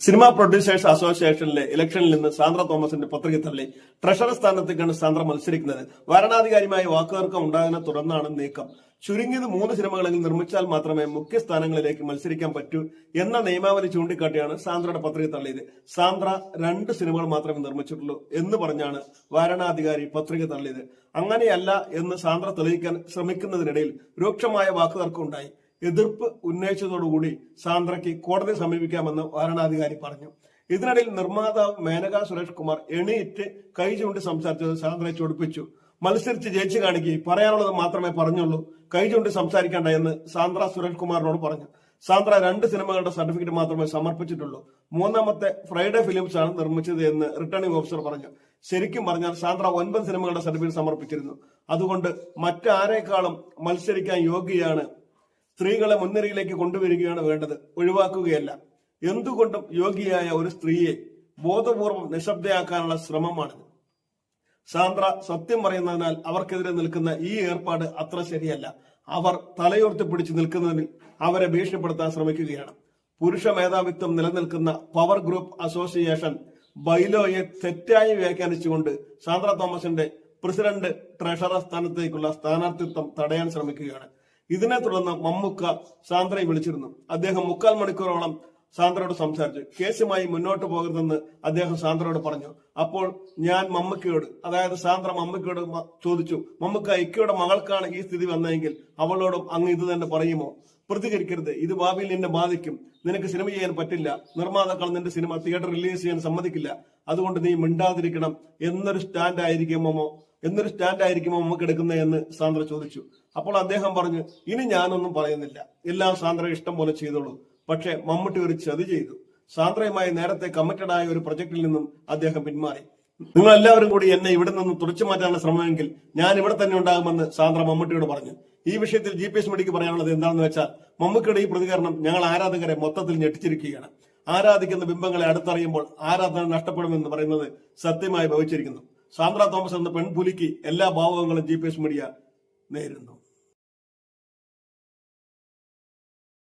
Cinema producers അസോസിയേഷനിലെ ഇലക്ഷനിൽ നിന്ന് സാന്ദ്ര തോമസിന്റെ പത്രിക തള്ളി. ട്രഷറർ സ്ഥാനത്തേക്കാണ് സാന്ദ്ര മത്സരിക്കുന്നത്. വരണാധികാരിയുമായി വാക്കുതർക്കം ഉണ്ടായതിനെ തുടർന്നാണ് നീക്കം. ചുരുങ്ങിയത് മൂന്ന് സിനിമകളെങ്കിലും നിർമ്മിച്ചാൽ മാത്രമേ മുഖ്യ സ്ഥാനങ്ങളിലേക്ക് മത്സരിക്കാൻ പറ്റൂ എന്ന നിയമാവലി ചൂണ്ടിക്കാട്ടിയാണ് സാന്ദ്രയുടെ പത്രിക തള്ളിയത്. സാന്ദ്ര രണ്ട് സിനിമകൾ മാത്രമേ നിർമ്മിച്ചിട്ടുള്ളൂ എന്ന് പറഞ്ഞാണ് വരണാധികാരി പത്രിക തള്ളിയത്. അങ്ങനെയല്ല എന്ന് സാന്ദ്ര തെളിയിക്കാൻ ശ്രമിക്കുന്നതിനിടയിൽ രൂക്ഷമായ വാക്കുതർക്കം ഉണ്ടായി. എതിർപ്പ് ഉന്നയിച്ചതോടുകൂടി സാന്ദ്രയ്ക്ക് കോടതി സമീപിക്കാമെന്ന് വരണാധികാരി പറഞ്ഞു. ഇതിനിടയിൽ നിർമ്മാതാവ് മേനക സുരേഷ് കുമാർ എണീറ്റ് കൈ ചൂണ്ടി സംസാരിച്ചത് സാന്ദ്രയെ ചൊടിപ്പിച്ചു. മത്സരിച്ച് ജയിച്ചു കാണിക്കുകയും പറയാനുള്ളത് മാത്രമേ പറഞ്ഞുള്ളൂ. കൈ ചൂണ്ടി സംസാരിക്കേണ്ട എന്ന് സാന്ദ്ര സുരേഷ് കുമാറിനോട് പറഞ്ഞു. സാന്ദ്ര രണ്ട് സിനിമകളുടെ സർട്ടിഫിക്കറ്റ് മാത്രമേ സമർപ്പിച്ചിട്ടുള്ളൂ. മൂന്നാമത്തെ ഫ്രൈഡേ ഫിലിംസ് ആണ് നിർമ്മിച്ചത് എന്ന് റിട്ടേണിംഗ് ഓഫീസർ പറഞ്ഞു. ശരിക്കും പറഞ്ഞാൽ സാന്ദ്ര ഒൻപത് സിനിമകളുടെ സർട്ടിഫിക്കറ്റ് സമർപ്പിച്ചിരുന്നു. അതുകൊണ്ട് മറ്റാരേക്കാളും മത്സരിക്കാൻ യോഗ്യയാണ് സ്ത്രീകളെ മുൻനിരയിലേക്ക് കൊണ്ടുവരികയാണ് വേണ്ടത്. ഒഴിവാക്കുകയല്ല. എന്തുകൊണ്ടും യോഗിയായ ഒരു സ്ത്രീയെ ബോധപൂർവം നിശബ്ദയാക്കാനുള്ള ശ്രമമാണിത്. സാന്ദ്ര സത്യം പറയുന്നതിനാൽ അവർക്കെതിരെ നിൽക്കുന്ന ഈ ഏർപ്പാട് അത്ര ശരിയല്ല. അവർ തലയുർത്തി പിടിച്ചു നിൽക്കുന്നതിൽ അവരെ ഭീഷണിപ്പെടുത്താൻ ശ്രമിക്കുകയാണ്. പുരുഷ മേധാവിത്വം നിലനിൽക്കുന്ന പവർ ഗ്രൂപ്പ് അസോസിയേഷൻ ബൈലോയെ തെറ്റായി വ്യാഖ്യാനിച്ചുകൊണ്ട് സാന്ദ്ര തോമസിന്റെ പ്രസിഡന്റ് ട്രഷറർ സ്ഥാനത്തേക്കുള്ള സ്ഥാനാർത്ഥിത്വം തടയാൻ ശ്രമിക്കുകയാണ്. ഇതിനെ തുടർന്ന് മമ്മുക്ക സാന്ദ്രയെ വിളിച്ചിരുന്നു. അദ്ദേഹം മുക്കാൽ മണിക്കൂറോളം സാന്ദ്രയോട് സംസാരിച്ചു. കേസുമായി മുന്നോട്ട് പോകരുതെന്ന് അദ്ദേഹം സാന്ദ്രയോട് പറഞ്ഞു. അപ്പോൾ ഞാൻ മമ്മക്കയോട് അതായത് സാന്ദ്ര മമ്മക്കയോട് ചോദിച്ചു മമ്മക്ക ഇക്കയുടെ മകൾക്കാണ് ഈ സ്ഥിതി വന്നതെങ്കിൽ അവളോടും അങ്ങ് ഇത് തന്നെ പറയുമോ? പ്രതികരിക്കരുത്. ഇത് ഭാവിയിൽ നിന്നെ ബാധിക്കും. നിനക്ക് സിനിമ ചെയ്യാൻ പറ്റില്ല. നിർമ്മാതാക്കൾ നിന്റെ സിനിമ തിയേറ്റർ റിലീസ് ചെയ്യാൻ സമ്മതിക്കില്ല. അതുകൊണ്ട് നീ മിണ്ടാതിരിക്കണം. എന്നൊരു സ്റ്റാൻഡ് ആയിരിക്കുമോ എന്നൊരു സ്റ്റാൻഡ് ആയിരിക്കുമോ നമുക്ക് എടുക്കുന്നത് എന്ന് സാന്ദ്ര ചോദിച്ചു. അപ്പോൾ അദ്ദേഹം പറഞ്ഞു ഇനി ഞാനൊന്നും പറയുന്നില്ല. എല്ലാം സാന്ദ്ര ഇഷ്ടം പോലെ ചെയ്തോളൂ. പക്ഷേ മമ്മൂട്ടി ഒരു ചതി ചെയ്തു. സാന്ദ്രയുമായി നേരത്തെ കമ്മിറ്റഡ് ആയ ഒരു പ്രൊജക്ടിൽ നിന്നും അദ്ദേഹം പിന്മാറി. നിങ്ങൾ എല്ലാവരും കൂടി എന്നെ ഇവിടെ നിന്ന് തുറച്ചു മാറ്റാനുള്ള ശ്രമമെങ്കിൽ ഞാൻ ഇവിടെ തന്നെ ഉണ്ടാകുമെന്ന് സാന്ദ്ര മമ്മൂട്ടിയോട് പറഞ്ഞു. ഈ വിഷയത്തിൽ ജി പി എസ് മീഡിയക്ക് പറയാനുള്ളത് എന്താണെന്ന് വെച്ചാൽ മമ്മൂക്കയുടെ ഈ പ്രതികരണം ഞങ്ങൾ ആരാധകരെ മൊത്തത്തിൽ ഞെട്ടിച്ചിരിക്കുകയാണ്. ആരാധിക്കുന്ന ബിംബങ്ങളെ അടുത്തറിയുമ്പോൾ ആരാധന നഷ്ടപ്പെടുമെന്ന് പറയുന്നത് സത്യമായി ഭവിച്ചിരിക്കുന്നു. സാന്ദ്ര തോമസ് എന്ന പെൺപുലിക്ക് എല്ലാ ഭാവങ്ങളും ജി മീഡിയ നേരുന്നു